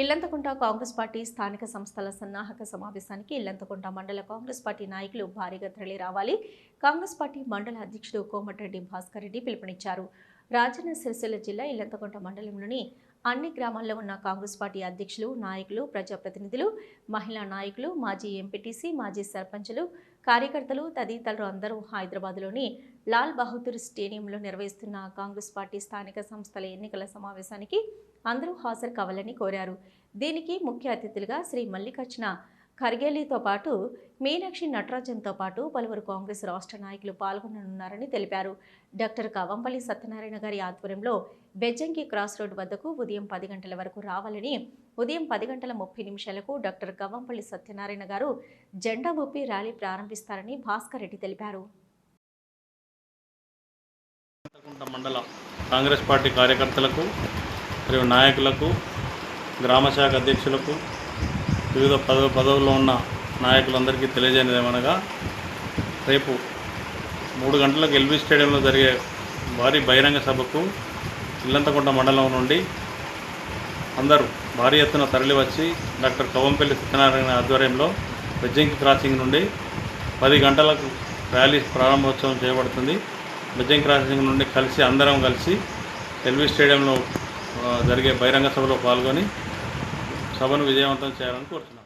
Illanthakunta Congress party స్థానిక సంస్థల సన్నాహక సమావేశానికి ఇల్లంతకుంట మండల కాంగ్రెస్ పార్టీ నాయకులు భారీగా తరలి రావాలి. కాంగ్రెస్ పార్టీ మండల అధ్యక్షుడు కోమటిరెడ్డి భాస్కర్ రెడ్డి పిలుపునిచ్చారు. రాజన్న సిరిసిల్ల జిల్లా ఇల్లంతకుంట మండలంలోని అన్ని గ్రామాల్లో ఉన్న కాంగ్రెస్ పార్టీ అధ్యక్షులు నాయకులు ప్రజాప్రతినిధులు మహిళా నాయకులు మాజీ ఎంపీటీసీ మాజీ సర్పంచులు కార్యకర్తలు తదితరులు అందరూ హైదరాబాద్లోని లాల్ బహదూర్ స్టేడియంలో నిర్వహిస్తున్న కాంగ్రెస్ పార్టీ స్థానిక సంస్థల ఎన్నికల సమావేశానికి అందరూ హాజరు కావాలని కోరారు. దీనికి ముఖ్య అతిథులుగా శ్రీ మల్లికార్జున ఖర్గేలీతో పాటు మీనాక్షి నటరాజన్తో పాటు పలువురు కాంగ్రెస్ రాష్ట్ర నాయకులు పాల్గొననున్నారని తెలిపారు. డాక్టర్ కవంపల్లి సత్యనారాయణ గారి ఆధ్వర్యంలో బెజ్జంకి క్రాస్ రోడ్ వద్దకు ఉదయం పది గంటల వరకు రావాలని ఉదయం పది గంటల ముప్పై నిమిషాలకు డాక్టర్ కవంపల్లి సత్యనారాయణ గారు జెండా ఊపి ర్యాలీ ప్రారంభిస్తారని భాస్కర్ రెడ్డి తెలిపారు. మండల కాంగ్రెస్ పార్టీ కార్యకర్తలకు మరియు నాయకులకు గ్రామ శాఖ అధ్యక్షులకు వివిధ పదవి పదవుల్లో ఉన్న నాయకులందరికీ తెలియజేయనిది ఏమనగా రేపు మూడు గంటలకు ఎల్బీ స్టేడియంలో జరిగే భారీ బహిరంగ సభకు ఇల్లంతకుంట మండలం నుండి అందరూ భారీ ఎత్తున తరలివచ్చి డాక్టర్ కవంపల్లి సత్యనారాయణ ఆధ్వర్యంలో బెజ్జంకి క్రాసింగ్ నుండి పది గంటలకు ర్యాలీ ప్రారంభోత్సవం చేయబడుతుంది. బెజ్జంకి క్రాసింగ్ నుండి కలిసి అందరం కలిసి ఎల్బీ స్టేడియంలో జరిగే బహిరంగ సభలో పాల్గొని సభను విజయవంతం చేయాలని కోరుతున్నాం